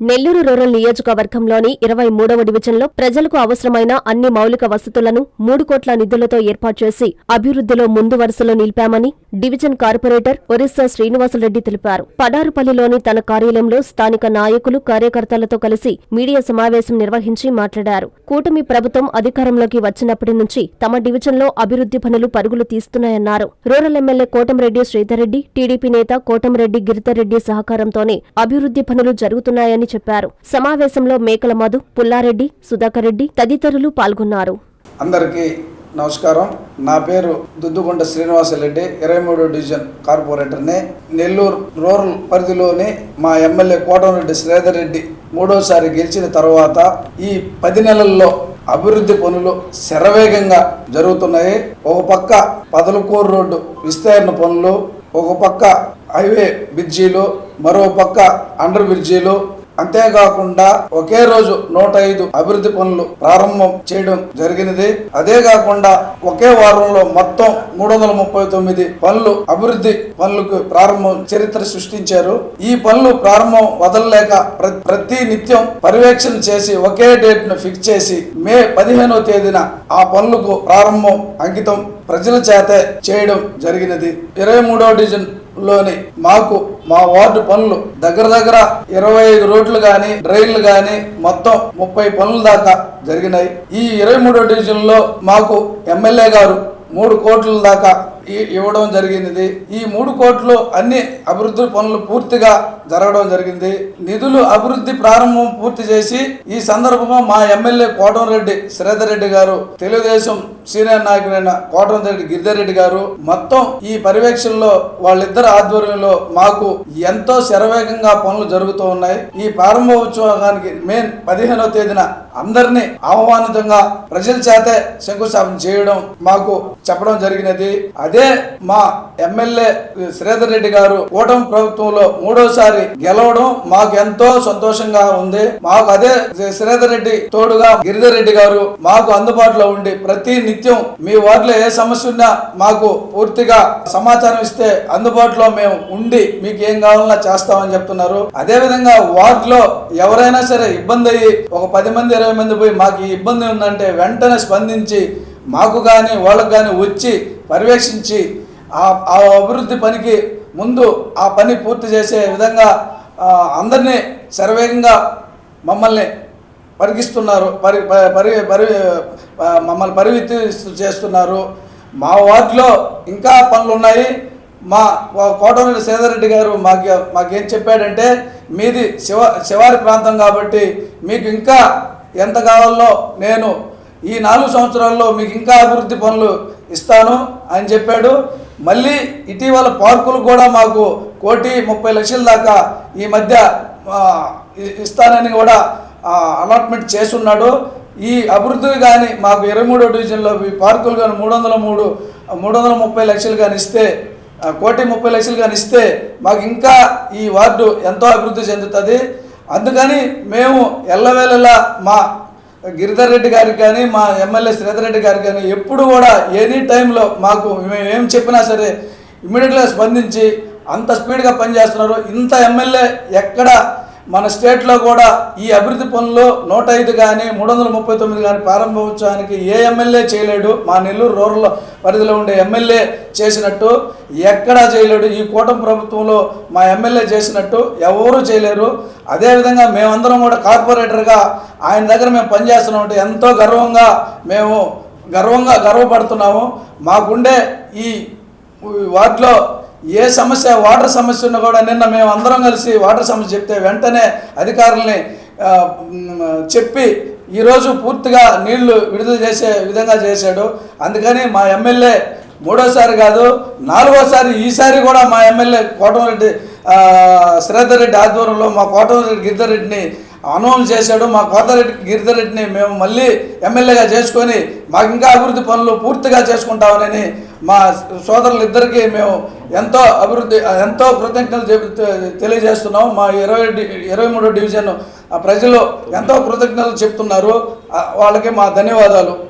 Nellore rural నియోజకవర్గంలోని ఇరవై మూడవ డివిజన్లో ప్రజలకు అవసరమైన అన్ని మౌలిక వసతులను మూడు కోట్ల నిధులతో ఏర్పాటు చేసి అభివృద్ధిలో ముందు వరుసలో నిలిపామని డివిజన్ కార్పొరేటర్ ఒరిస్సా శ్రీనివాసరెడ్డి తెలిపారు. పడారుపల్లిలోని తన కార్యాలయంలో స్థానిక నాయకులు కార్యకర్తలతో కలిసి మీడియా సమావేశం నిర్వహించి మాట్లాడారు. కూటమి ప్రభుత్వం అధికారంలోకి వచ్చినప్పటి నుంచి తమ డివిజన్లో అభివృద్ధి పనులు పరుగులు తీస్తున్నాయన్నారు. Rural MLA Kotamreddy Sridhar Reddy TDP నేత కోటంరెడ్డి గిరిధర్రెడ్డి సహకారంతోనే అభివృద్ధి పనులు జరుగుతున్నాయని చెప్పారు. సమావేశంలో మేకల మధు పుల్లారెడ్డి సుధాకర్ రెడ్డి తదితరులు పాల్గొన్నారు. అందరికీ నమస్కారం. నా పేరు దుద్దుకొండ శ్రీనివాసరెడ్డి ఇరవై మూడో డివిజన్ కార్పొరేటర్ని. నెల్లూరు రూరల్ పరిధిలోని మా ఎమ్మెల్యే కోటమిరెడ్డి శ్రీధర్ రెడ్డి మూడోసారి గెలిచిన తర్వాత ఈ పది నెలల్లో అభివృద్ధి పనులు శరవేగంగా జరుగుతున్నాయి. ఒక పక్క పదలకూరు రోడ్డు విస్తరణ పనులు ఒక పక్క హైవే బ్రిడ్జీలు మరో పక్క అండర్ బ్రిడ్జీలు అంతేకాకుండా ఒకే రోజు నూట ఐదు అభివృద్ధి పనులు ప్రారంభం చేయడం జరిగినది. అదే కాకుండా ఒకే వారంలో మొత్తం మూడు వందల ముప్పై తొమ్మిది పనులు అభివృద్ధి పనులకు ప్రారంభం చరిత్ర సృష్టించారు. ఈ పనులు ప్రారంభం వదలలేక ప్రతి నిత్యం పర్యవేక్షణ చేసి ఒకే డేట్ను ఫిక్స్ చేసి మే పదిహేనవ తేదీన ఆ పనులకు ప్రారంభం అంకితం ప్రజల చేత చేయడం జరిగినది. ఇరవై మూడవ డివిజన్ లోని మాకు మా వార్డు పనులు దగ్గర దగ్గర ఇరవై ఐదు రోడ్లు గాని డ్రైన్లు గాని మొత్తం ముప్పై పనుల దాకా జరిగినాయి. ఈ ఇరవై మూడో డివిజన్లో మాకు ఎమ్మెల్యే గారు మూడు కోట్ల దాకా ఇవ్వడం జరిగింది. ఈ మూడు కోట్లు అన్ని అభివృద్ధి పనులు పూర్తిగా జరగడం జరిగింది. నిధులు అభివృద్ధి ప్రారంభం పూర్తి చేసి ఈ సందర్భంగా మా ఎమ్మెల్యే కోటంరెడ్డి శ్రీధర్ రెడ్డి గారు తెలుగుదేశం సీనియర్ నాయకులైన కోటంరెడ్డి గిరిధర్రెడ్డి గారు మొత్తం ఈ పర్యవేక్షణలో వాళ్ళిద్దరు ఆధ్వర్యంలో మాకు ఎంతో శరవేగంగా పనులు జరుగుతూ ఉన్నాయి. ఈ ప్రారంభోత్సవానికి మెయిన్ పదిహేనో తేదీన అందరినీ ఆహ్వానితంగా ప్రజల చేతే శంకుస్థాపన చేయడం మాకు చెప్పడం జరిగినది. అదే మా ఎమ్మెల్యే శ్రీధర్ రెడ్డి గారు కూటమి ప్రభుత్వంలో మూడోసారి గెలవడం మాకు ఎంతో సంతోషంగా ఉంది. మాకు అదే శ్రీధర్ రెడ్డి తోడుగా గిరిధర్ రెడ్డి గారు మాకు అందుబాటులో ఉండి ప్రతి నిత్యం మీ వార్డులో ఏ సమస్య ఉన్నా మాకు పూర్తిగా సమాచారం ఇస్తే అందుబాటులో మేము ఉండి మీకు ఏం కావాలన్నా చేస్తామని చెప్తున్నారు. అదే విధంగా వార్డులో ఎవరైనా సరే ఇబ్బంది అయ్యి ఒక పది మంది ఇరవై మంది పోయి మాకు ఈ ఇబ్బంది ఉందంటే వెంటనే స్పందించి మాకు కానీ వాళ్ళకు కానీ వచ్చి పర్యవేక్షించి ఆ అభివృద్ధి పనికి ముందు ఆ పని పూర్తి చేసే విధంగా అందరినీ శరవేగంగా మమ్మల్ని పరిగిస్తున్నారు పరి పరి పరి మమ్మల్ని పరివిత్తి చేస్తున్నారు. మా వార్డులో ఇంకా పనులు ఉన్నాయి మా కోటమిరెడ్డి సేదరెడ్డి గారు మాకు మాకేం చెప్పాడంటే మీది శివ శివారి ప్రాంతం కాబట్టి మీకు ఇంకా ఎంత కావాలో నేను ఈ నాలుగు సంవత్సరాల్లో మీకు ఇంకా అభివృద్ధి పనులు ఇస్తాను అని చెప్పాడు. మళ్ళీ ఇటీవల పార్కులు కూడా మాకు కోటి ముప్పై లక్షల దాకా ఈ మధ్య ఇస్తానని కూడా అలాట్మెంట్ చేసున్నాడు ఈ అభివృద్ధి కానీ మాకు ఇరవై మూడో డివిజన్లో ఈ పార్కులు కానీ మూడు వందల మూడు మూడు వందల ముప్పై లక్షలు కానీ ఇస్తే కోటి ముప్పై లక్షలు కానీ ఇస్తే మాకు ఇంకా ఈ వార్డు ఎంతో అభివృద్ధి చెందుతుంది. అందుకని మేము ఎల్లవేళలా మా గిరిధర్ రెడ్డి గారికి కానీ మా ఎమ్మెల్యే శ్రీధర్ రెడ్డి గారికి కానీ ఎప్పుడు కూడా ఎనీ టైంలో మాకు మేము ఏం చెప్పినా సరే ఇమ్మీడియట్గా స్పందించి అంత స్పీడ్గా పనిచేస్తున్నారు. ఇంత ఎమ్మెల్యే ఎక్కడ మన స్టేట్లో కూడా ఈ అభివృద్ధి పనులు నూట ఐదు కానీ మూడు వందల ముప్పై తొమ్మిది కానీ ప్రారంభోత్సవానికి ఏ ఎమ్మెల్యే చేయలేడు. మా నెల్లూరు రూరల్ పరిధిలో ఉండే ఎమ్మెల్యే చేసినట్టు ఎక్కడా చేయలేడు. ఈ కూటమి ప్రభుత్వంలో మా ఎమ్మెల్యే చేసినట్టు ఎవరూ చేయలేరు. అదేవిధంగా మేమందరం కూడా కార్పొరేటర్గా ఆయన దగ్గర మేము పనిచేస్తున్నామంటే ఎంతో గర్వంగా మేము గర్వంగా గర్వపడుతున్నాము. మాకుండే ఈ వాటిలో ఏ సమస్య వాటర్ సమస్య ఉన్నా కూడా నిన్న మేము అందరం కలిసి వాటర్ సమస్య చెప్తే వెంటనే అధికారుల్ని చెప్పి ఈరోజు పూర్తిగా నీళ్ళు విడుదల చేసే విధంగా చేశాడు. అందుకని మా ఎమ్మెల్యే మూడోసారి కాదు నాలుగోసారి ఈసారి కూడా మా ఎమ్మెల్యే కోటమిరెడ్డి ఆ, శ్రీధర్ రెడ్డి ఆధ్వర్యంలో మా కోటమిరెడ్డి గిరిధర్ రెడ్డిని అనౌన్స్ చేశాడు. మా కోతరెడ్డి గిరిధర్ రెడ్డిని మేము మళ్ళీ ఎమ్మెల్యేగా చేసుకొని మాకు ఇంకా అభివృద్ధి పనులు పూర్తిగా చేసుకుంటామని మా సోదరులిద్దరికీ మేము ఎంతో అభివృద్ధి ఎంతో కృతజ్ఞతలు తెలియజేస్తున్నాం. మా ఇరవై డి- ఇరవై మూడో డివిజన్ ఆ ప్రజలు ఎంతో కృతజ్ఞతలు చెప్తున్నారు. వాళ్ళకి మా ధన్యవాదాలు.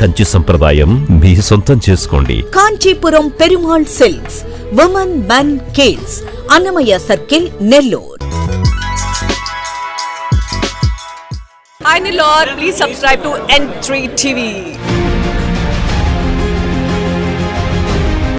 కంచి సంప్రదాయం మీ సొంతం చేసుకోండి. Kanchipuram Perumal silks women men kids Annamayya circle Nellore. Hi Nilor, please subscribe to N3 TV.